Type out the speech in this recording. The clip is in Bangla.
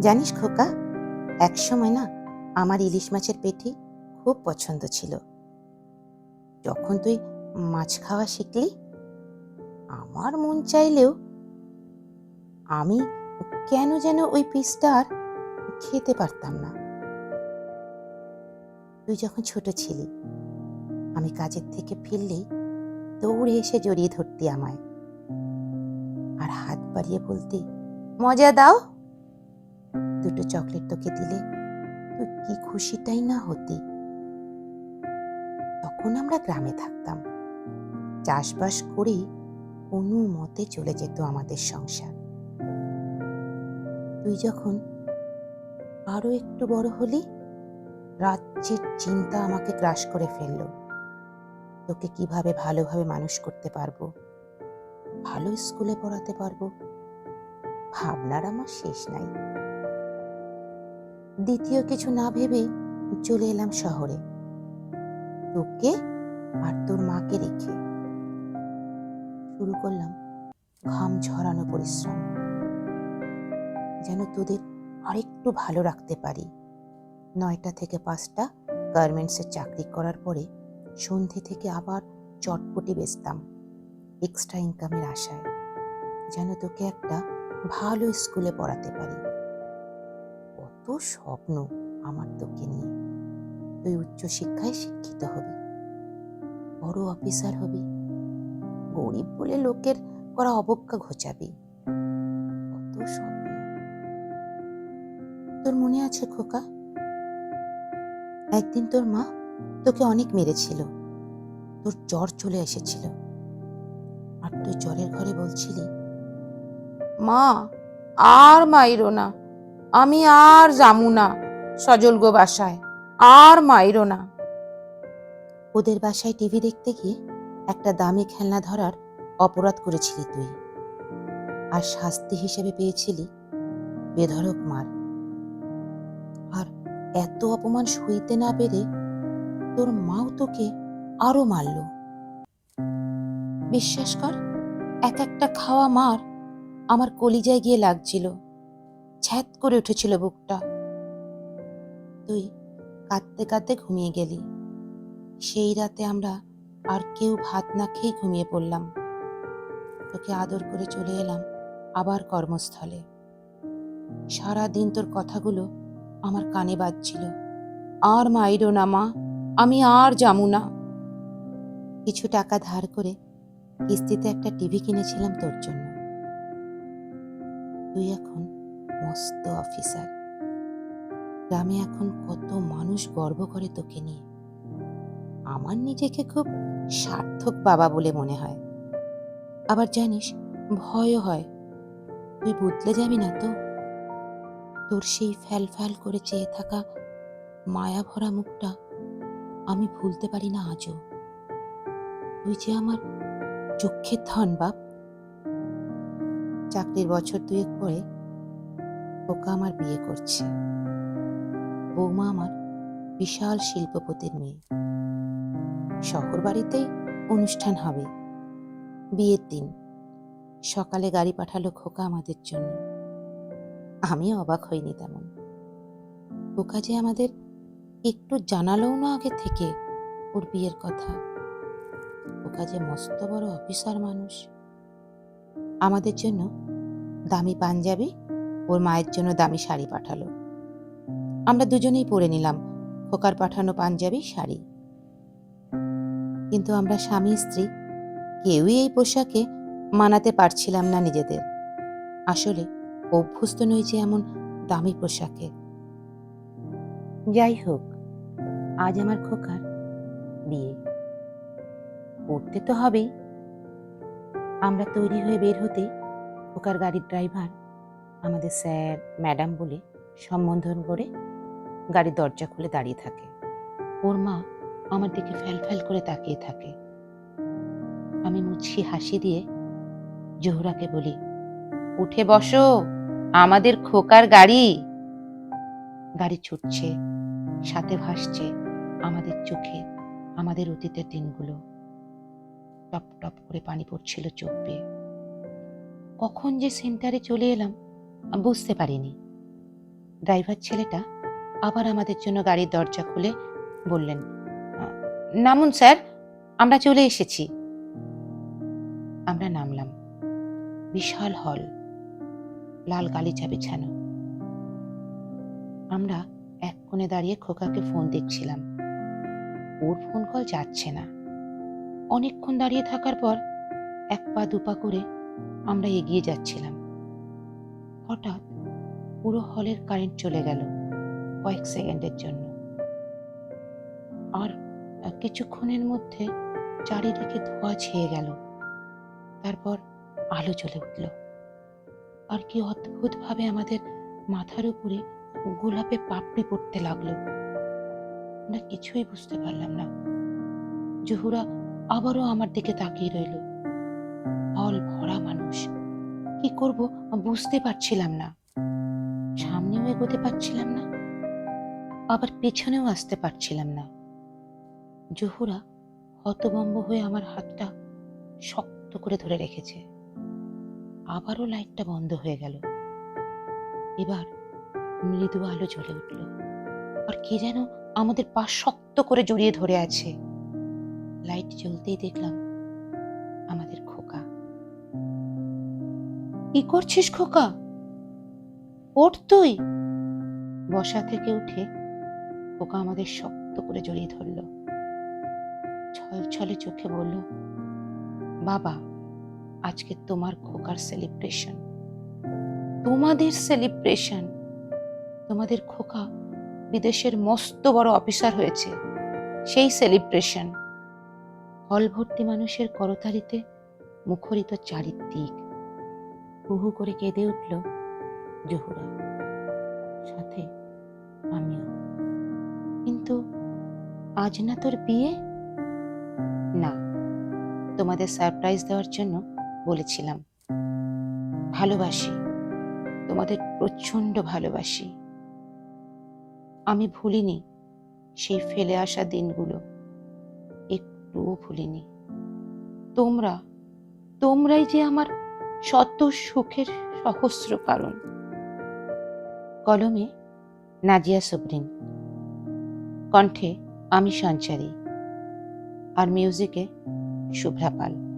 জানিস খোকা, এক সময় না আমার ইলিশ মাছের পেটি খুব পছন্দ ছিল। যখন তুই মাছ খাওয়া শিখলি? আমার মন চাইলেও। আমি কেন যেন ওই পিসটা আর খেতে পারতাম না। তুই যখন ছোট ছিলি, আমি কাজের থেকে ফিরলেই দৌড়ে এসে জড়িয়ে ধরতি আমায়। আর হাত বাড়িয়ে বলতি, মজা দাও। দুটো চকলেট তোকে দিলে তুই কি খুশিটাই না হতি। তখন আমরা গ্রামে থাকতাম। চাষবাস করেই কোনো মতে চলে যেত আমাদের সংসার। তুই যখন আরও একটু বড় হলি, রাজ্যের চিন্তা আমাকে গ্রাস করে ফেলল। তোকে কীভাবে ভালোভাবে মানুষ করতে পারব? ভালো স্কুলে পড়াতে পারব? ভাবনার আমার শেষ নাই। দ্বিতীয় কিছু না ভেবেই চলে এলাম শহরে। তোকে আর তোর মাকে রেখে। শুরু করলাম ঘাম ঝরানো পরিশ্রম। যেন তোদের আরেকটু ভালো রাখতে পারি। নয়টা থেকে পাঁচটা গার্মেন্টসের চাকরি করার পরে সন্ধে থেকে আবার চটপটি বেচতাম এক্সট্রা ইনকামের আশায়। যেন তোকে একটা ভালো স্কুলে পড়াতে পারি। স্বপ্ন আমার তোকে নিয়ে। তুই উচ্চশিক্ষায় শিক্ষিত হবি। বড় অফিসার হবি। গরিব বলে লোকের করা অবজ্ঞা ঘোচাবি। কত স্বপ্ন। তোর মনে আছে খোকা? একদিন তোর মা তোকে অনেক মেরেছিল। তোর জ্বর চলে এসেছিল। আর তুই জ্বরের ঘরে বলছিলি, মা, আর মাইরো না। আমি আর যামু না সজল গো বাসায়, আর মাইরো না। ওদের বাসায় টিভি দেখতে গিয়ে একটা দামি খেলনা ধরার অপরাধ করেছিলি তুই। আর শাস্তি হিসেবে পেয়েছিলি বেধড়ক মার। আর এত অপমান সইতে না পেরে তোর মাও তোকে আরও মারল। বিশ্বাস কর, এক একটা খাওয়া মার আমার কলিজায় গিয়ে লাগছিল। ছ্যাত করে উঠেছিল বুকটা। তুই কাঁদতে কাঁদতে ঘুমিয়ে গেলি। সেই রাতে আমরা আর কেউ ভাত না খেয়ে ঘুমিয়ে পড়লাম। তোকে আদর করে চলে এলাম আবার কর্মস্থলে। সারা দিন তোর কথাগুলো আমার কানে বাজছিল। আর মাইরো না মা, আমি আর যামু না। কিছু টাকা ধার করে কিস্তিতে একটা টিভি কিনেছিলাম তোর জন্য। তুই এখন মস্ত অফিসার। গ্রামে এখন কত মানুষ গর্ব করে তোকে নিয়ে। আমার নিজেকে খুব সার্থক বাবা বলে মনে হয়। আবার জানিস, ভয়ও হয়। তুই বদলে যাবি না তো? তোর সেই ফ্যাল ফ্যাল করে চেয়ে থাকা মায়া ভরা মুখটা আমি ভুলতে পারি না আজও। তুই যে আমার চক্ষের ধন বাপ। চাকরির বছর দুয়েক পরে ওকা আমার বিয়ে করছে। বৌমা আমার বিশাল শিল্পপতির মেয়ে। শহর বাড়িতেই অনুষ্ঠান হবে। বিয়ের দিন। সকালে গাড়ি পাঠালো খোকা আমাদের জন্য। আমি অবাক হইনি তেমন। খোকা যে আমাদের একটু জানালোও না আগে থেকে ওর বিয়ের কথা। ওকা যে মস্ত বড় অফিসার মানুষ। আমাদের জন্য দামি পাঞ্জাবি ওর মায়ের জন্য দামি শাড়ি পাঠালো। আমরা দুজনেই পরে নিলাম, খোকার পাঠানো পাঞ্জাবি, শাড়ি। কিন্তু আমরা স্বামী, স্ত্রী, কেউই এই পোশাকে মানাতে পারছিলাম না নিজেদের। আসলে অভ্যস্ত নই যে এমন দামি পোশাকে। যাই হোক, আজ আমার খোকার বিয়ে। করতে তো হবেই। আমরা তৈরি হয়ে বের হতে খোকার গাড়ির ড্রাইভার আমাদের স্যার, ম্যাডাম বলে সম্বোধন করে গাড়ির দরজা খুলে দাঁড়িয়ে থাকে। ওর মা আমার দিকে ফ্যাল ফ্যাল করে তাকিয়ে থাকে। আমি মুচকি হাসি দিয়ে জোহরাকে বলি, উঠে বসো, আমাদের খোকার গাড়ি। গাড়ি ছুটছে, সাথে ভাসছে আমাদের চোখে, আমাদের অতীতের দিনগুলো। টপ টপ করে পানি পড়ছিল চোখ বেয়ে। কখন যে সেন্টারে চলে এলাম বুঝতে পারিনি। ড্রাইভার ছেলেটা আবার আমাদের জন্য গাড়ির দরজা খুলে বললেন নামুন স্যার, আমরা চলে এসেছি। আমরা নামলাম। বিশাল হল, লাল গালিচা বিছানো। আমরা এক কোণে দাঁড়িয়ে খোকাকে ফোন দেখছিলাম। ওর ফোন কল যাচ্ছে না। অনেকক্ষণ দাঁড়িয়ে থাকার পর এক পা দুপা করে আমরা এগিয়ে যাচ্ছিলাম। হঠাৎ পুরো হলের কারেন্ট চলে গেল কয়েক সেকেন্ডের জন্য। আর কিছুক্ষণের মধ্যে চারিদিকে ধোঁয়া ছেয়ে গেল। তারপর আলো জ্বলে উঠল। আর কি অদ্ভুতভাবে আমাদের মাথার উপরে গোলাপে পাপড়ি পড়তে লাগল। আমরা কিছুই বুঝতে পারলাম না। জহুরা আবারও আমার দিকে তাকিয়ে রইল। হল ভরা মানুষ। কি করব বুঝতে পারছিলাম না। সামনেও এগোতে পারছিলাম না। আবার পেছনেও আসতে পারছিলাম না। জহুরা হতবম্ব হয়ে আমার হাতটা শক্ত করে ধরে রেখেছে। আবারও লাইটটা বন্ধ হয়ে গেল। এবার মৃদু আলো জ্বলে উঠল। আর কে যেন আমাদের পা শক্ত করে জড়িয়ে ধরে আছে। লাইট জ্বলতেই দেখলাম আমাদের কি করছিস খোকা? ওঠ তুই। বসা থেকে উঠে খোকা আমাদের শক্ত করে জড়িয়ে ধরল। ছল ছলে চোখে বলল, বাবা, আজকে তোমার খোকার সেলিব্রেশন তোমাদের সেলিব্রেশন তোমাদের খোকা বিদেশের মস্ত বড় অফিসার হয়েছে। সেই সেলিব্রেশন হল ভর্তি মানুষের করতালিতে মুখরিত চারিদিক হুহু করে কেঁদে উঠল জহুরা। সাথে আমিও। কিন্তু আজ না তোর বিয়ে? না, তোমাদের সারপ্রাইজ দেওয়ার জন্য বলেছিলাম। ভালোবাসি, তোমাদের প্রচণ্ড ভালোবাসি। আমি ভুলিনি সেই ফেলে আসা দিনগুলো। একটুও ভুলিনি। তোমরা, তোমরাই যে আমার শত সুখের সহস্র কারণ। কলমে নাজিয়া সুব্রিন কণ্ঠে আমি সঞ্চারী। আর মিউজিকে শুভ্রা পাল।